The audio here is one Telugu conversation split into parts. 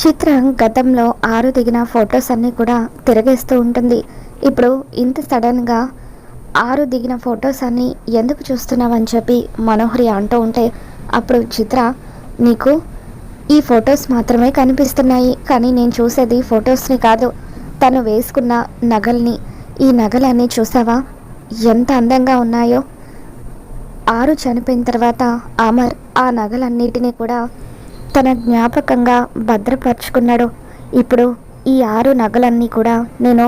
చిత్ర గతంలో ఆరు దిగిన ఫొటోస్ అన్నీ కూడా తిరగేస్తూ ఉంటుంది. ఇప్పుడు ఇంత సడన్గా ఆరు దిగిన ఫొటోస్ అన్నీ ఎందుకు చూస్తున్నావని చెప్పి మనోహరి అంటూ ఉంటే అప్పుడు చిత్ర నీకు ఈ ఫొటోస్ మాత్రమే కనిపిస్తున్నాయి. కానీ నేను చూసేది ఫొటోస్ని కాదు. తను వేసుకున్న నగల్ని. ఈ నగలన్నీ చూసావా? ఎంత అందంగా ఉన్నాయో. ఆరు చనిపోయిన తర్వాత అమర్ ఆ నగలన్నిటినీ కూడా తన జ్ఞాపకంగా భద్రపరుచుకున్నాడు. ఇప్పుడు ఈ ఆరు నగలన్నీ కూడా నేను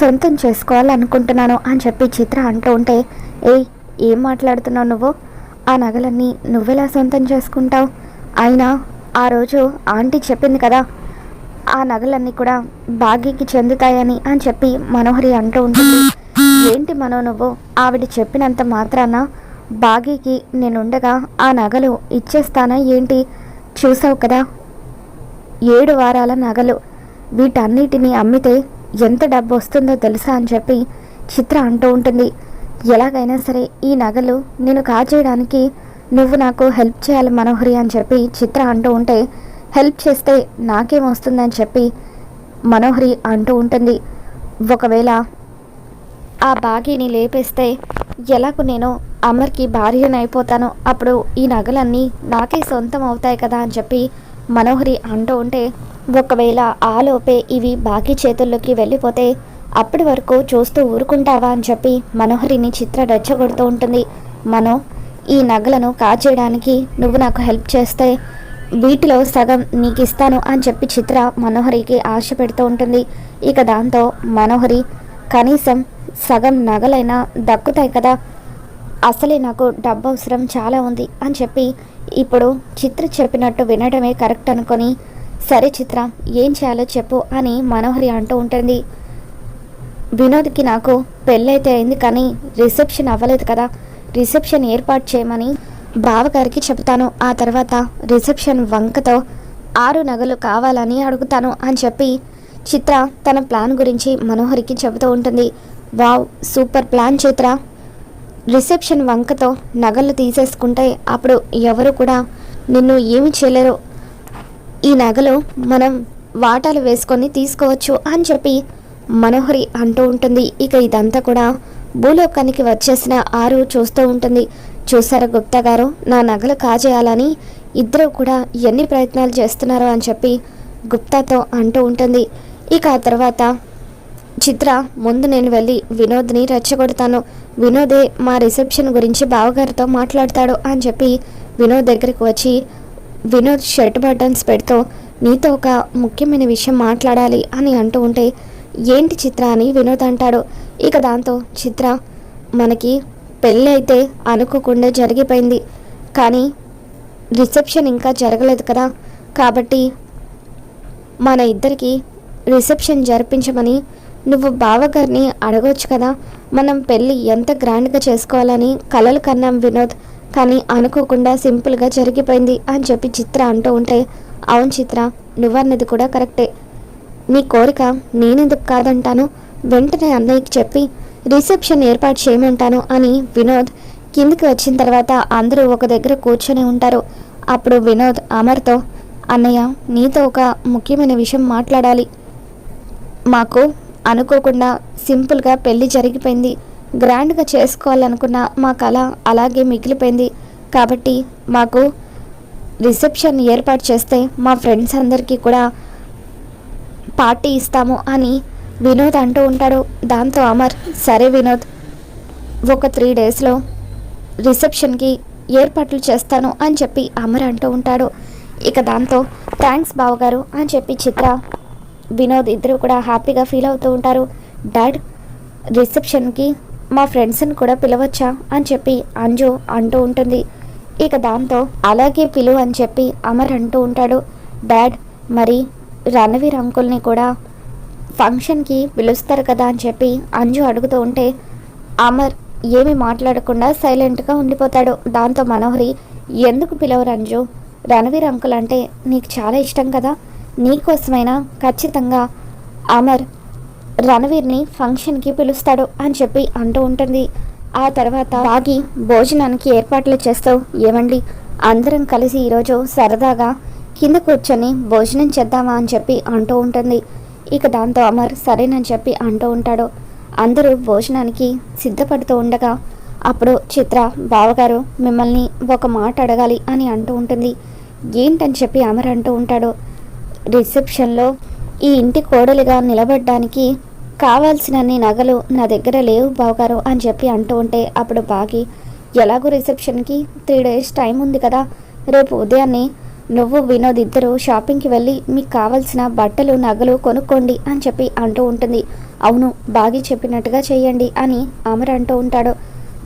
సొంతం చేసుకోవాలనుకుంటున్నాను అని చెప్పి చిత్ర అంటూ ఉంటే ఏయ్ ఏం మాట్లాడుతున్నావు నువ్వు? ఆ నగలన్నీ నువ్వెలా సొంతం చేసుకుంటావు? అయినా ఆ రోజు ఆంటీ చెప్పింది కదా ఆ నగలన్నీ కూడా భాగ్యకి చెందుతాయని అని చెప్పి మనోహరి అంటూ ఉంటుంది. ఏంటి మనో నువ్వు? ఆవిడ చెప్పినంత మాత్రాన బాగీకి నేనుండగా ఆ నగలు ఇచ్చేస్తానా ఏంటి? చూసావు కదా? ఏడు వారాల నగలు వీటన్నిటిని అమ్మితే ఎంత డబ్బు వస్తుందో తెలుసా అని చెప్పి చిత్ర అంటూ ఉంటుంది. ఎలాగైనా సరే ఈ నగలు నేను కాజేయడానికి నువ్వు నాకు హెల్ప్ చేయాలి మనోహరి అని చెప్పి చిత్ర అంటూ ఉంటే హెల్ప్ చేస్తే నాకేం వస్తుందని చెప్పి మనోహరి అంటూ ఉంటుంది. ఒకవేళ ఆ బాగీని లేపేస్తే ఎలాగో నేను అమర్కి భార్యను అయిపోతాను. అప్పుడు ఈ నగలన్నీ నాకే సొంతం అవుతాయి కదా అని చెప్పి మనోహరి అంటూ ఉంటే ఒకవేళ ఆలోపే ఇవి బాకీ చేతుల్లోకి వెళ్ళిపోతే అప్పటి వరకు చూస్తూ ఊరుకుంటావా? అని చెప్పి మనోహరిని చిత్ర రెచ్చగొడుతూ ఉంటుంది. మనో ఈ నగలను కాచేయడానికి నువ్వు నాకు హెల్ప్ చేస్తే వీటిలో సగం నీకు ఇస్తాను అని చెప్పి చిత్ర మనోహరికి ఆశ పెడుతూ ఉంటుంది. ఇక దాంతో మనోహరి కనీసం సగం నగలైనా దక్కుతాయి కదా అసలే నాకు డబ్బు అవసరం చాలా ఉంది అని చెప్పి ఇప్పుడు చిత్ర చెప్పినట్టు వినడమే కరెక్ట్ అనుకొని సరే చిత్ర ఏం చేయాలో చెప్పు అని మనోహరి అంటూ ఉంటుంది. వినోద్కి నాకు పెళ్ళైతే అయింది కానీ రిసెప్షన్ అవ్వలేదు కదా రిసెప్షన్ ఏర్పాటు చేయమని బావగారికి చెప్తాను. ఆ తర్వాత రిసెప్షన్ వంకతో ఆరు నగలు కావాలని అడుగుతాను అని చెప్పి చిత్ర తన ప్లాన్ గురించి మనోహరికి చెబుతూ ఉంటుంది. Wow super plan Chitra. Reception వంకతో నగలు తీసేసుకుంటే అప్పుడు ఎవరు కూడా నిన్ను ఏమి చేయలేరు. ఈ నగలు మనం వాటాలు వేసుకొని తీసుకోవచ్చు అని చెప్పి మనోహరి అంటూ ఉంటుంది. ఇక ఇదంతా కూడా భూలోకానికి వచ్చేసిన ఆరు చూస్తూ ఉంటుంది. చూసారా గుప్తా గారు? నా నగలు కాజేయాలని ఇద్దరు కూడా ఎన్ని ప్రయత్నాలు చేస్తున్నారో అని చెప్పి గుప్తాతో అంటూ ఉంటుంది. ఇక ఆ తర్వాత చిత్ర ముందు నేను వెళ్ళి వినోద్ని రెచ్చగొడతాను. వినోదే మా రిసెప్షన్ గురించి బావగారితో మాట్లాడతాడు అని చెప్పి వినోద్ దగ్గరికి వచ్చి వినోద్ షర్ట్ బటన్స్ పెడుతూ నీతో ఒక ముఖ్యమైన విషయం మాట్లాడాలి అని అంటూ ఉంటే ఏంటి చిత్ర అని వినోద్ అంటాడు. ఇక దాంతో చిత్ర మనకి పెళ్ళి అయితే అనుకోకుండా జరిగిపోయింది. కానీ రిసెప్షన్ ఇంకా జరగలేదు కదా. కాబట్టి మన ఇద్దరికి రిసెప్షన్ జరిపించమని నువ్వు బావగారిని అడగొచ్చు కదా. మనం పెళ్ళి ఎంత గ్రాండ్గా చేసుకోవాలని కలలు కన్నాం వినోద్. కానీ అనుకోకుండా సింపుల్గా జరిగిపోయింది అని చెప్పి చిత్ర అంటూ ఉంటే అవును చిత్ర నువ్వన్నది కూడా కరెక్టే. నీ కోరిక నేనెందుకు కాదంటాను? వెంటనే అన్నయ్యకి చెప్పి రిసెప్షన్ ఏర్పాటు చేయమంటాను అని వినోద్ కిందికి వచ్చిన తర్వాత అందరూ ఒక దగ్గర కూర్చొని ఉంటారు. అప్పుడు వినోద్ అమర్తో అన్నయ్య నీతో ఒక ముఖ్యమైన విషయం మాట్లాడాలి. మాకు అనుకోకుండా సింపుల్గా పెళ్ళి జరిగిపోయింది. గ్రాండ్గా చేసుకోవాలనుకున్న మా కళ అలాగే మిగిలిపోయింది. కాబట్టి మాకు రిసెప్షన్ ఏర్పాటు చేస్తే మా ఫ్రెండ్స్ అందరికీ కూడా పార్టీ ఇస్తాము అని వినోద్ అంటూ ఉంటాడు. దాంతో అమర్ సరే వినోద్ ఒక త్రీ డేస్లో రిసెప్షన్కి ఏర్పాట్లు చేస్తాను అని చెప్పి అమర్ అంటూ ఉంటాడు. ఇక దాంతో థ్యాంక్స్ బావగారు అని చెప్పి చిత్ర వినోద్ ఇద్దరు కూడా హ్యాపీగా ఫీల్ అవుతూ ఉంటారు. డాడ్ రిసెప్షన్కి మా ఫ్రెండ్స్ని కూడా పిలవచ్చా? అని చెప్పి అంజు అంటూ ఉంటుంది. ఇక దాంతో అలాగే పిలు అని చెప్పి అమర్ అంటూ ఉంటాడు. డాడ్ మరి రణవీర్ అంకుల్ని కూడా ఫంక్షన్కి పిలుస్తారు కదా అని చెప్పి అంజు అడుగుతూ ఉంటే అమర్ ఏమి మాట్లాడకుండా సైలెంట్గా ఉండిపోతాడు. దాంతో మనోహరి ఎందుకు పిలవరు అంజు? రణవీర్ అంకుల్ అంటే నీకు చాలా ఇష్టం కదా? నీకోసమైనా ఖచ్చితంగా అమర్ రణవీర్ని ఫంక్షన్కి పిలుస్తాడు అని చెప్పి అంటూ ఉంటుంది. ఆ తర్వాత ఆగి భోజనానికి ఏర్పాట్లు చేస్తూ ఏమండి అందరం కలిసి ఈరోజు సరదాగా కింద కూర్చొని భోజనం చేద్దామా? అని చెప్పి అంటూ ఉంటుంది. ఇక దాంతో అమర్ సరేనని చెప్పి అంటూ ఉంటాడు. అందరూ భోజనానికి సిద్ధపడుతూ ఉండగా అప్పుడు చిత్ర బావగారు మిమ్మల్ని ఒక మాట అడగాలి అని అంటూ ఉంటుంది. ఏంటని చెప్పి అమర్ అంటూ ఉంటాడు. రిసెప్షన్లో ఈ ఇంటి కోడలిగా నిలబడడానికి కావాల్సినన్ని నగలు నా దగ్గర లేవు బావగారు అని చెప్పి అంటూ ఉంటే అప్పుడు బాగి ఎలాగో రిసెప్షన్కి త్రీ డేస్ టైం ఉంది కదా రేపు ఉదయాన్నే నువ్వు వినోద్ ఇద్దరు షాపింగ్కి వెళ్ళి మీకు కావాల్సిన బట్టలు నగలు కొనుక్కోండి అని చెప్పి అంటూ ఉంటుంది. అవును బాగి చెప్పినట్టుగా చేయండి అని అమర్ అంటూ ఉంటాడు.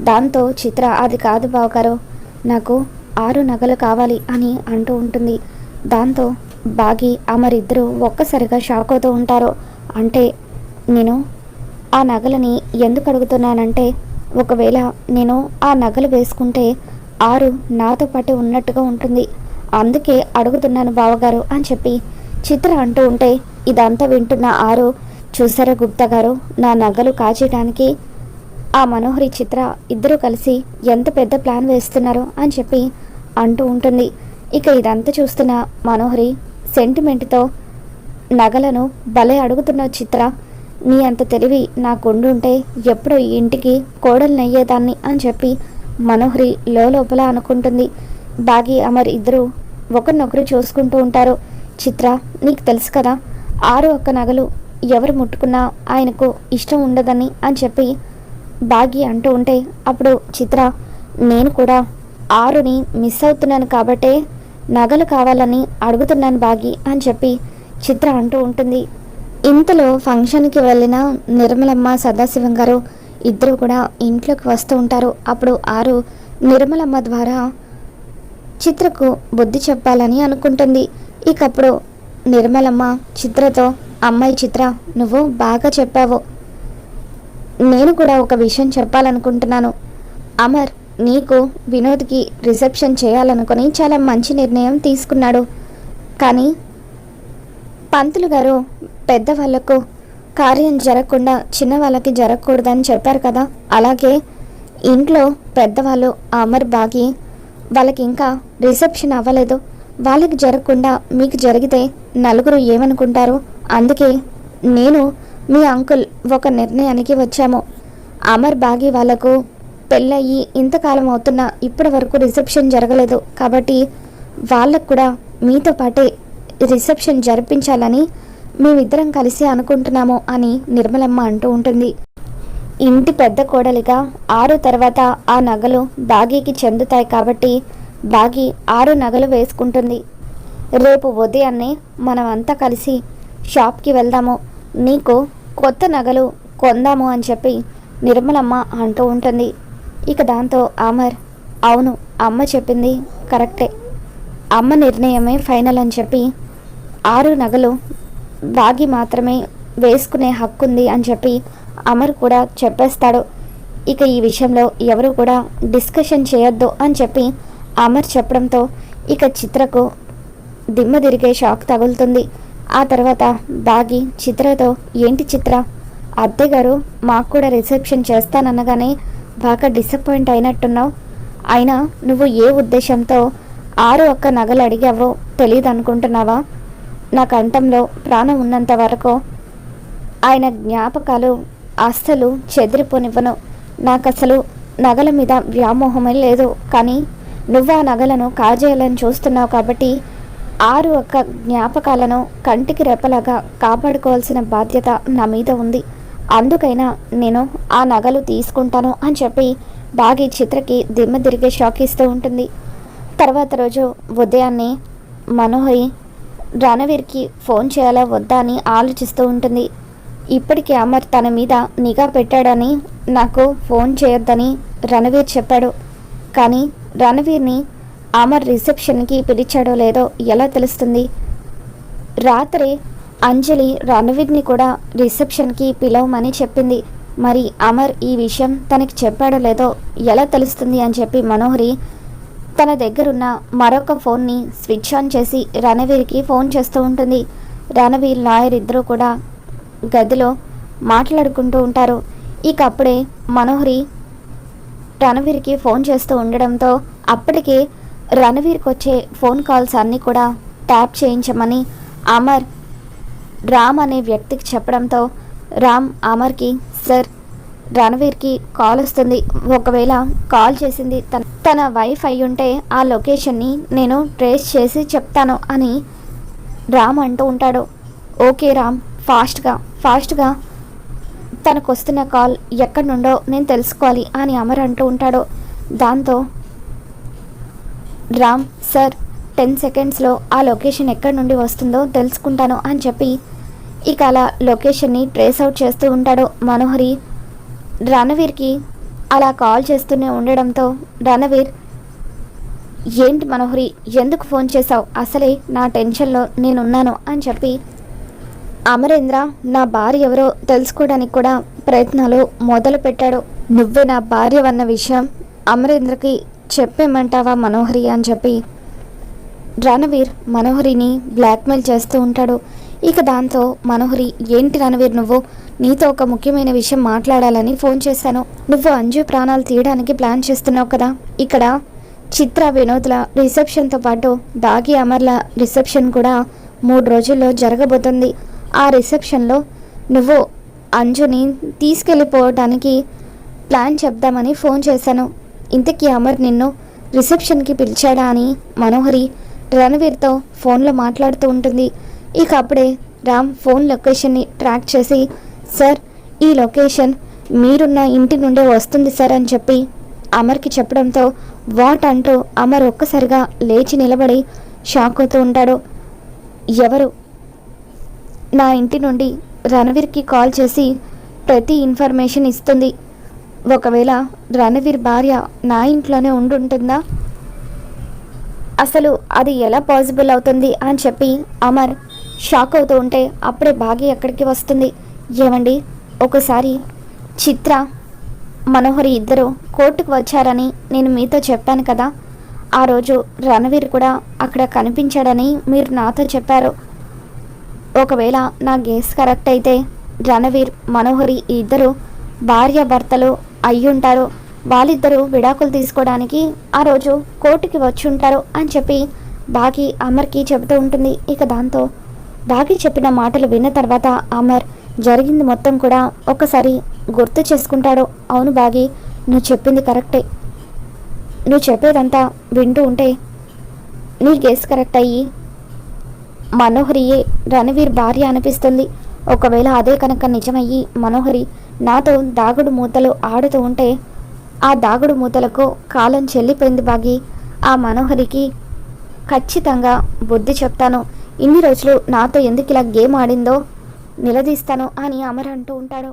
దాంతో చిత్ర అది కాదు బావగారు నాకు ఆరు నగలు కావాలి అని అంటూ ఉంటుంది. దాంతో బాగి అమరిద్దరూ ఒక్కసారిగా షాక్ అవుతూ ఉంటారు. అంటే నేను ఆ నగలని ఎందుకు అడుగుతున్నానంటే ఒకవేళ నేను ఆ నగలు వేసుకుంటే ఆరు నాతో పాటు ఉన్నట్టుగా ఉంటుంది. అందుకే అడుగుతున్నాను బావగారు అని చెప్పి చిత్ర అంటూ ఉంటే ఇదంతా వింటున్న ఆరు చూసారా గుప్తా గారు నా నగలు కాచేయడానికి ఆ మనోహరి చిత్ర ఇద్దరూ కలిసి ఎంత పెద్ద ప్లాన్ వేస్తున్నారు అని చెప్పి అంటూ ఉంటుంది. ఇక ఇదంతా చూస్తున్న మనోహరి సెంటిమెంట్తో నగలను భలే అడుగుతున్న చిత్ర. నీ అంత తెలివి నాకుండుంటే ఎప్పుడు ఈ ఇంటికి కోడలు నయ్యేదాన్ని అని చెప్పి మనోహరి లోపల అనుకుంటుంది. బాగి అమర్ ఇద్దరు ఒకరినొకరు చూసుకుంటూ ఉంటారు. చిత్ర నీకు తెలుసు కదా ఆరు ఒక్క నగలు ఎవరు ముట్టుకున్నా ఆయనకు ఇష్టం ఉండదని అని చెప్పి బాగి అంటూ ఉంటే అప్పుడు చిత్ర నేను కూడా ఆరుని మిస్ అవుతున్నాను కాబట్టే నగలు కావాలని అడుగుతున్నాను బాగి అని చెప్పి చిత్ర అంటూ ఉంటుంది. ఇంతలో ఫంక్షన్కి వెళ్ళిన నిర్మలమ్మ సదాశివం గారు ఇద్దరు కూడా ఇంట్లోకి వస్తూ ఉంటారు. అప్పుడు ఆరు నిర్మలమ్మ ద్వారా చిత్రకు బుద్ధి చెప్పాలని అనుకుంటుంది. ఇకప్పుడు నిర్మలమ్మ చిత్రతో అమ్మాయి చిత్ర నువ్వు బాగా చెప్పావు. నేను కూడా ఒక విషయం చెప్పాలనుకుంటున్నాను. అమర్ నీకు వినోద్కి రిసెప్షన్ చేయాలనుకుని చాలా మంచి నిర్ణయం తీసుకున్నాడు. కానీ పంతులు గారు పెద్దవాళ్ళకు కార్యం జరగకుండా చిన్నవాళ్ళకి జరగకూడదని చెప్పారు కదా. అలాగే ఇంట్లో పెద్దవాళ్ళు అమర్ బాగి వాళ్ళకి ఇంకా రిసెప్షన్ అవ్వలేదు. వాళ్ళకి జరగకుండా మీకు జరిగితే నలుగురు ఏమనుకుంటారు? అందుకే నేను మీ అంకుల్ ఒక నిర్ణయానికి వచ్చాము. అమర్ బాగి వాళ్ళకు పెళ్ళయి ఇంతకాలం అవుతున్నా ఇప్పటి వరకు రిసెప్షన్ జరగలేదు కాబట్టి వాళ్ళకు కూడా మీతో పాటే రిసెప్షన్ జరిపించాలని మేమిద్దరం కలిసి అనుకుంటున్నాము అని నిర్మలమ్మ అంటూ ఉంటుంది. ఇంటి పెద్ద కోడలిగా ఆరు తర్వాత ఆ నగలు బాగీకి చెందుతాయి కాబట్టి బాగి ఆరు నగలు వేసుకుంటుంది. రేపు ఉదయాన్నే మనమంతా కలిసి షాప్కి వెళ్దాము. నీకు కొత్త నగలు కొందాము అని చెప్పి నిర్మలమ్మ అంటూ ఉంటుంది. ఇక దాంతో అమర్ అవును అమ్మ చెప్పింది కరెక్టే. అమ్మ నిర్ణయమే ఫైనల్ అని చెప్పి ఆరు నగలు బాగి మాత్రమే వేసుకునే హక్కు ఉంది అని చెప్పి అమర్ కూడా చెప్పేస్తాడు. ఇక ఈ విషయంలో ఎవరు కూడా డిస్కషన్ చేయొద్దు అని చెప్పి అమర్ చెప్పడంతో ఇక చిత్రకు దిమ్మ తిరిగే షాక్ తగులుతుంది. ఆ తర్వాత బాగి చిత్రతో ఏంటి చిత్ర? అద్దె గారు మాకు కూడా రిసెప్షన్ చేస్తాననగానే బాగా డిసప్పాయింట్ అయినట్టున్నావు. అయినా నువ్వు ఏ ఉద్దేశంతో ఆరు ఒక్క నగలు అడిగావో తెలియదు అనుకుంటున్నావా నా కంఠంలో ప్రాణం ఉన్నంత వరకు ఆయన జ్ఞాపకాలు ఆస్తులు చెదిరిపోనివ్వను. నాకు అసలు నగల మీద వ్యామోహమే లేదు. కానీ నువ్వు ఆ నగలను కాజేయాలని చూస్తున్నావు కాబట్టి ఆరు ఒక్క జ్ఞాపకాలను కంటికి రెప్పలాగా కాపాడుకోవాల్సిన బాధ్యత నా మీద ఉంది. అందుకైనా నేను ఆ నగలు తీసుకుంటాను అని చెప్పి బాగి చిత్రకి దిమ్మ తిరిగే షాక్ ఇస్తూ ఉంటుంది. తర్వాత రోజు ఉదయాన్నే మనోహరి రణవీర్కి ఫోన్ చేయాలా వద్దా అని ఆలోచిస్తూ ఉంటుంది. ఇప్పటికీ అమర్ తన మీద నిఘా పెట్టాడని నాకు ఫోన్ చేయొద్దని రణవీర్ చెప్పాడు. కానీ రణవీర్ని అమర్ రిసెప్షన్కి పిలిచాడో లేదో ఎలా తెలుస్తుంది? రాత్రి అంజలి రణవీర్ని కూడా రిసెప్షన్కి పిలవమని చెప్పింది. మరి అమర్ ఈ విషయం తనకి చెప్పాడో లేదో ఎలా తెలుస్తుంది అని చెప్పి మనోహరి తన దగ్గరున్న మరొక ఫోన్ని స్విచ్ ఆన్ చేసి రణవీర్కి ఫోన్ చేస్తూ ఉంటుంది. రణవీర్ లాయర్ ఇద్దరు కూడా గదిలో మాట్లాడుకుంటూ ఉంటారు. ఇక అప్పుడే మనోహరి రణవీర్కి ఫోన్ చేస్తూ ఉండడంతో అప్పటికే రణవీర్కి వచ్చే ఫోన్ కాల్స్ అన్నీ కూడా ట్యాప్ చేయించమని అమర్ రామ్ అనే వ్యక్తికి చెప్పడంతో రామ్ అమర్కి సార్ రణవీర్కి కాల్ వస్తుంది. ఒకవేళ కాల్ చేసింది తన తన వైఫ్ అయి ఉంటే ఆ లొకేషన్ని నేను ట్రేస్ చేసి చెప్తాను అని రామ్ అంటూ ఉంటాడు. ఓకే రామ్ ఫాస్ట్గా ఫాస్ట్గా తనకు వస్తున్న కాల్ ఎక్కడి నుండో నేను తెలుసుకోవాలి అని అమర్ అంటూ ఉంటాడు. దాంతో రామ్ సార్ టెన్ సెకండ్స్లో ఆ లొకేషన్ ఎక్కడి నుండి వస్తుందో తెలుసుకుంటాను అని చెప్పి ఇక అలా లొకేషన్ని ట్రేస్ అవుట్ చేస్తూ ఉంటాడు మనోహరి. రణవీర్కి అలా కాల్ చేస్తూనే ఉండడంతో రణవీర్ ఏంటి మనోహరి ఎందుకు ఫోన్ చేశావు? అసలే నా టెన్షన్లో నేనున్నాను అని చెప్పి అమరేంద్ర నా భార్య ఎవరో తెలుసుకోవడానికి కూడా ప్రయత్నాలు మొదలు పెట్టాడు నువ్వే నా భార్య అన్న విషయం అమరేంద్రకి చెప్పేమంటావా మనోహరి? అని చెప్పి రణవీర్ మనోహరిని బ్లాక్మెయిల్ చేస్తూ ఉంటాడు. ఇక దాంతో మనోహరి ఏంటి రణవీర్ నువ్వు? నీతో ఒక ముఖ్యమైన విషయం మాట్లాడాలని ఫోన్ చేశాను. నువ్వు అంజు ప్రాణాలు తీయడానికి ప్లాన్ చేస్తున్నావు కదా? ఇక్కడ చిత్ర వినోద్ల రిసెప్షన్తో పాటు దాగి అమర్ల రిసెప్షన్ కూడా మూడు రోజుల్లో జరగబోతుంది. ఆ రిసెప్షన్లో నువ్వు అంజుని తీసుకెళ్ళిపోవటానికి ప్లాన్ చెప్దామని ఫోన్ చేశాను. ఇంతకీ అమర్ నిన్ను రిసెప్షన్కి పిలిచాడా అని మనోహరి రణవీర్తో ఫోన్లో మాట్లాడుతూ ఉంటుంది. ఇక అప్పుడే రామ్ ఫోన్ లొకేషన్ని ట్రాక్ చేసి సార్ ఈ లొకేషన్ మీరున్న ఇంటి నుండే వస్తుంది సార్ అని చెప్పి అమర్కి చెప్పడంతో వాట్ అంటూ అమర్ ఒక్కసారిగా లేచి నిలబడి షాక్ అవుతూ ఉంటాడు. ఎవరు? నా ఇంటి నుండి రణవీర్కి కాల్ చేసి ప్రతి ఇన్ఫర్మేషన్ ఇస్తుంది. ఒకవేళ రణవీర్ భార్య నా ఇంట్లోనే ఉండుంటుందా? అసలు అది ఎలా పాసిబుల్ అవుతుంది? అని చెప్పి అమర్ షాక్ అవుతూ ఉంటే అప్పుడే భాగి ఎక్కడికి వస్తుంది. ఏమండి? ఒకసారి చిత్ర మనోహరి ఇద్దరు కోర్టుకు వచ్చారని నేను మీతో చెప్పాను కదా. ఆ రోజు రణవీర్ కూడా అక్కడ కనిపించాడని మీరు నాతో చెప్పారు. ఒకవేళ నా గేస్ కరెక్ట్ అయితే రణవీర్ మనోహరి ఇద్దరు భార్యాభర్తలు అయ్యుంటారు వాళ్ళిద్దరూ విడాకులు తీసుకోవడానికి ఆ రోజు కోర్టుకి వచ్చి ఉంటారు అని చెప్పి బాకీ అమర్కి చెబుతూ ఉంటుంది. ఇక దాంతో బాగి చెప్పిన మాటలు విన్న తర్వాత అమర్ జరిగింది మొత్తం కూడా ఒకసారి గుర్తు చేసుకుంటాడు. అవును బాగి నువ్వు చెప్పింది కరెక్టే. నువ్వు చెప్పేదంతా వింటూ ఉంటే నీ గేస్ కరెక్ట్ అయ్యి మనోహరియే రణవీర్ భార్య అనిపిస్తుంది. ఒకవేళ అదే కనుక నిజమయ్యి మనోహరి నాతో దాగుడు మూతలు ఆడుతూ ఉంటే ఆ దాగుడు మూతలకు కాలం చెల్లిపోయింది బాగి. ఆ మనోహరికి ఖచ్చితంగా బుద్ధి చెప్తాను. ఇన్ని రోజులు నాతో ఎందుకు ఇలా గేమ్ ఆడిందో నిలదీస్తాను అని అమర్ అంటూ ఉంటాడు.